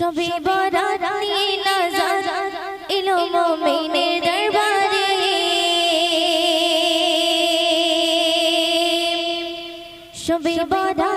সবে বরাত নজর এলো মোমিনের দরবারে। সবে বরাত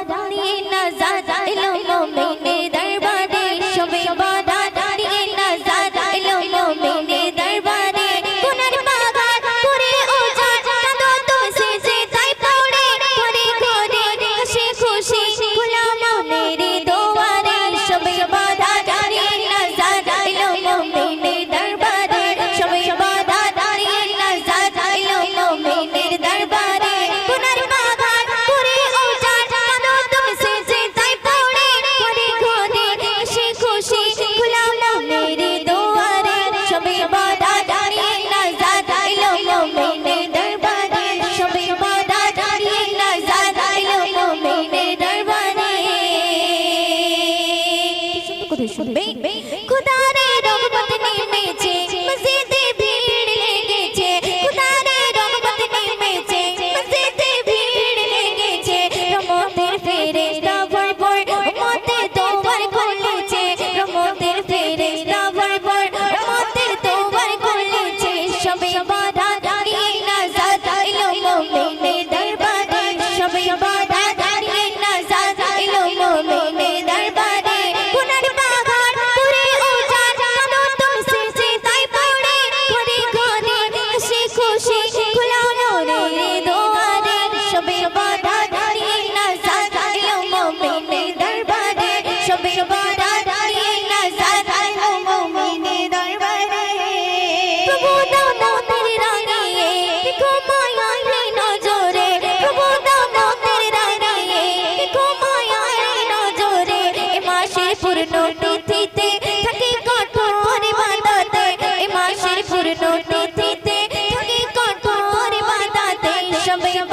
jumping.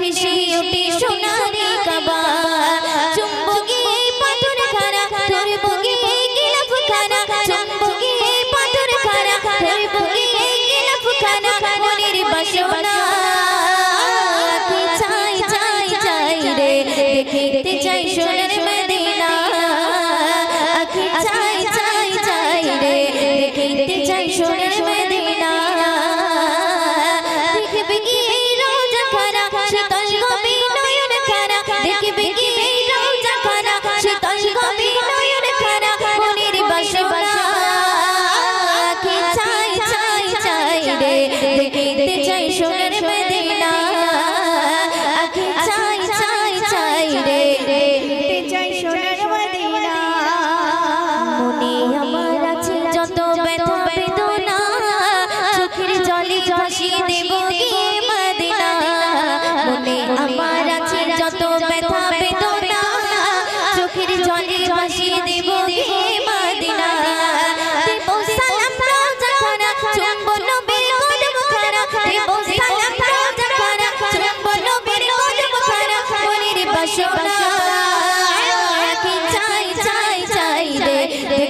ভেসে ওঠে সোনারি কাবা চুম্বকে পাথর খারা ধরবগে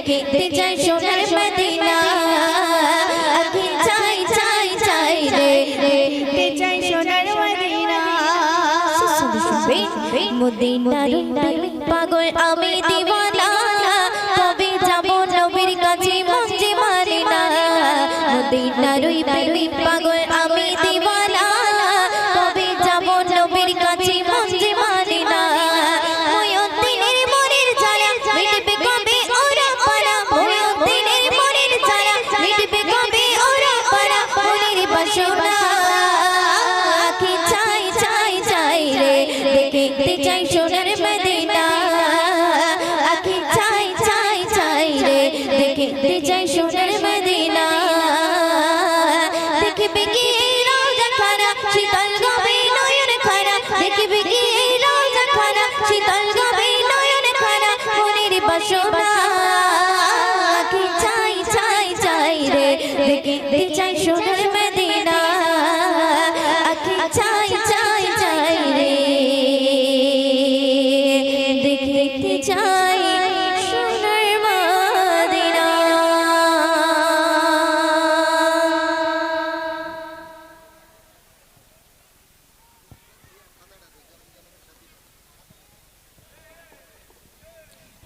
দেখতে চাই সোনার মদিনা আখি চাই চাই চাই রে দেখতে চাই সোনার মদিনা মদিনা পাগল আমি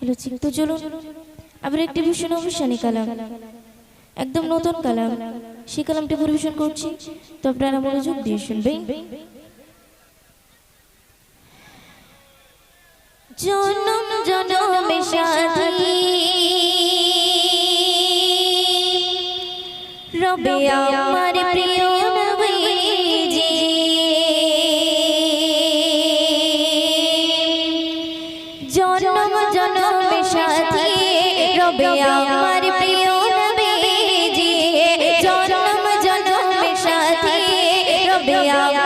লচিক তো চলো আবার একটি ভীষণ অনুষ্ঠানে কালাম। একদম নতুন কালাম। সেই কালামটি পরিবেশন করছি। তো আপনারা মনোযোগ দিয়ে শুনবেন। Yeah.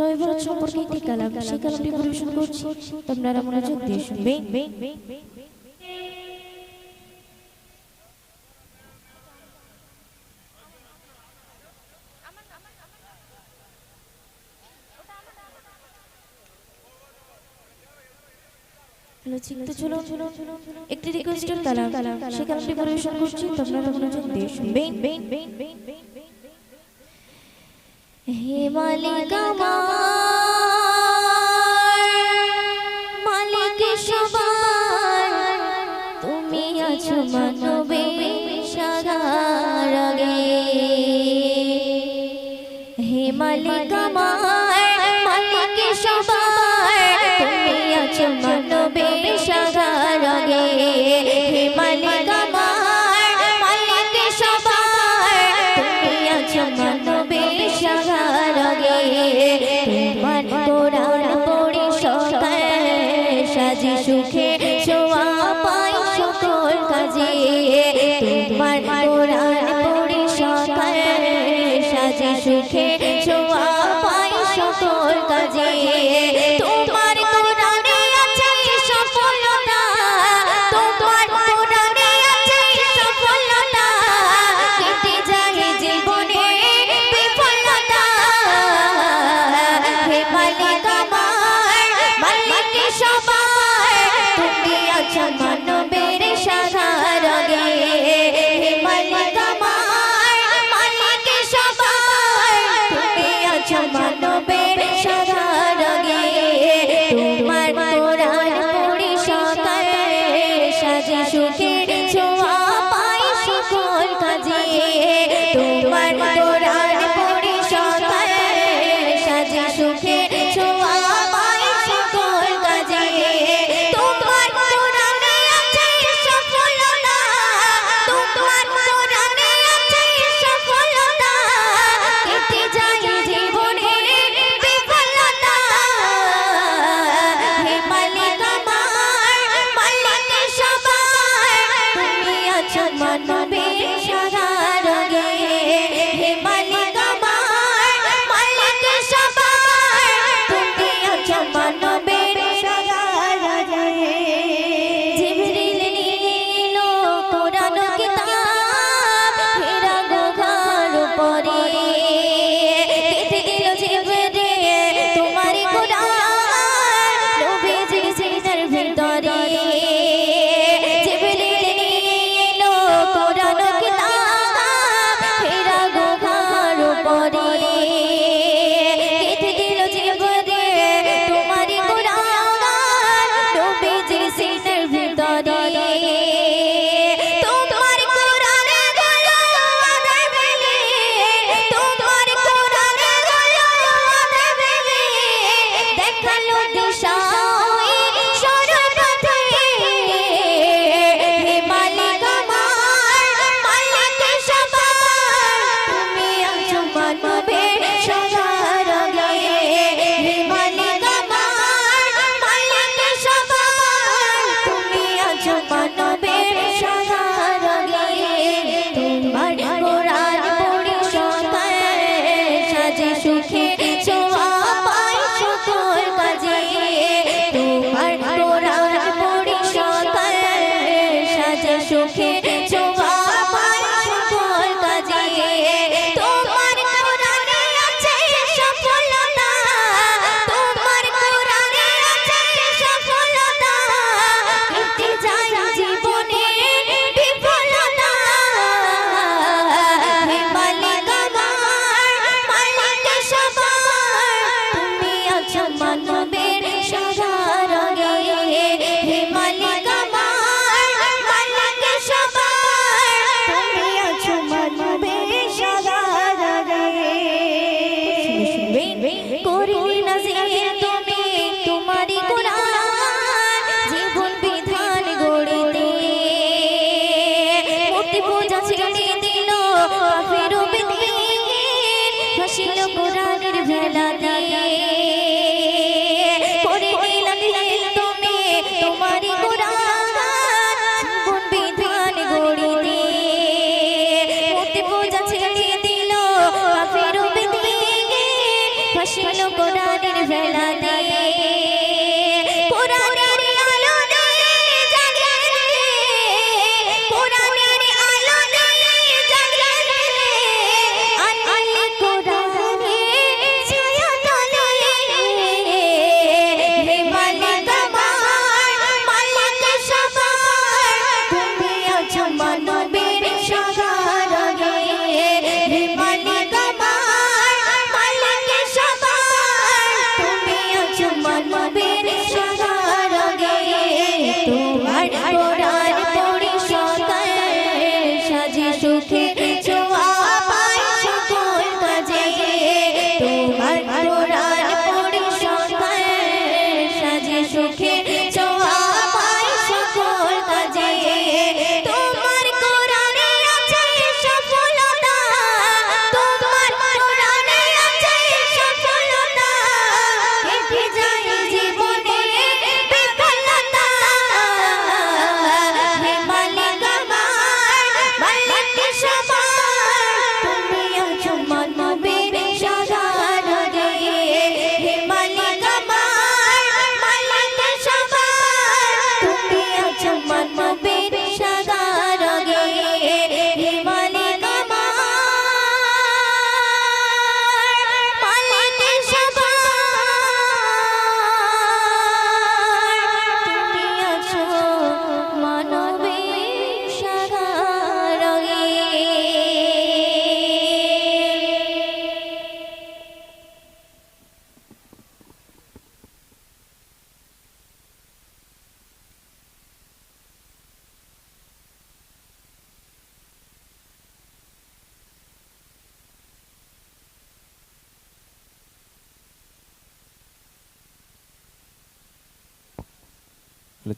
সবাই ভারত সম্পর্কে একটি কালাম সেই কালামটি পরিবেশন করছি। তোমরা মনোযোগ দিয়ে শুনবে একটি কালাম সেই কালামটি পরিবেশন করছি। তোমরা মনোযোগ দিয়ে শুনবে হে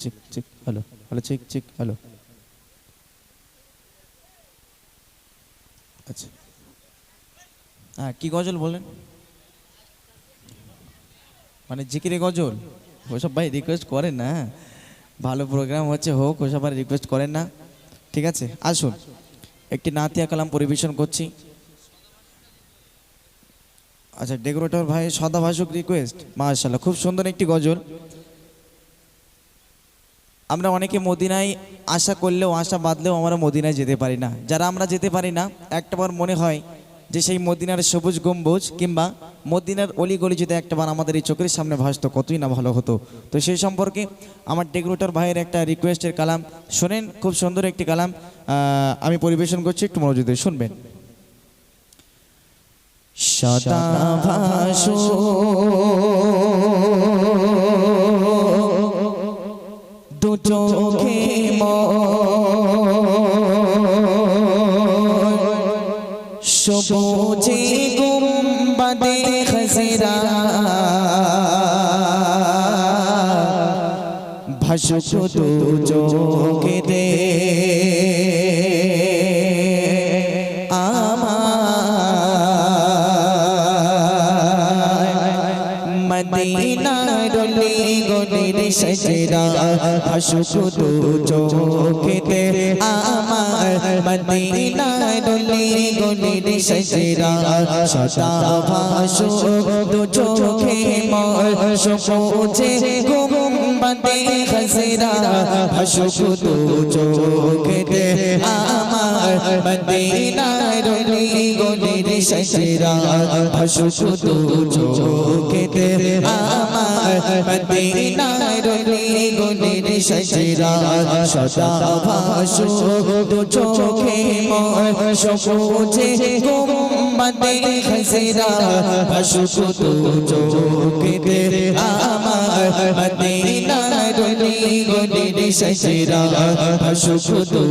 check check hello hello check check hello আচ্ছা। হ্যাঁ কি গজল বলেন? মানে জিকিরে গজল? ওসব ভাই রিকোয়েস্ট করেন না হ্যাঁ? ভালো প্রোগ্রাম হচ্ছে হোক, ওসব আর রিকোয়েস্ট করেন না। ঠিক আছে, আসুন। একটি নাতিয়া কালাম পরিবেশন করছি। আচ্ছা ডেকোরেটর ভাই সদাভাষক রিকোয়েস্ট মাশাল্লাহ খুব সুন্দর একটি গজল। আমরা অনেকে মদিনায় আশা করলেও, আশা বাঁধলেও আমরা মদিনায় যেতে পারি না। যারা আমরা যেতে পারি না একটাবার মনে হয় যে সেই মদিনার সবুজ গম্বুজ কিংবা মদিনার অলিগলি যদি একটাবার আমাদের এই চোখের সামনে ভাসতো, কতই না ভালো হতো। তো সেই সম্পর্কে আমার ডেকোরেটর ভাইয়ের একটা রিকোয়েস্টের কালাম। শোনেন, খুব সুন্দর একটি কালাম। আমি পরিবেশন করছি, একটু মনোযোগ দিয়ে শুনবেন। শতাভাষু দু দু। চোখে দে সজরা ভাসুক দু। চোখেতে আমার মদিনা রলি গলির সজরা সদা ভাসুক। দু চোখে মোর সপোছে গুম্বাদে খসরা ভাসুক দু চোখেতে আমার মদিনা রলি সজরা ভাসুক দু চোখেতে আমার মদিনা রলি গলির সজরা সদা ভাসু দু চোখে সপোছে গুম্বাদে খসরা ভাসুক দু চোখেতে আমার মদিনা রলি গলির সজরা ভাসুক দু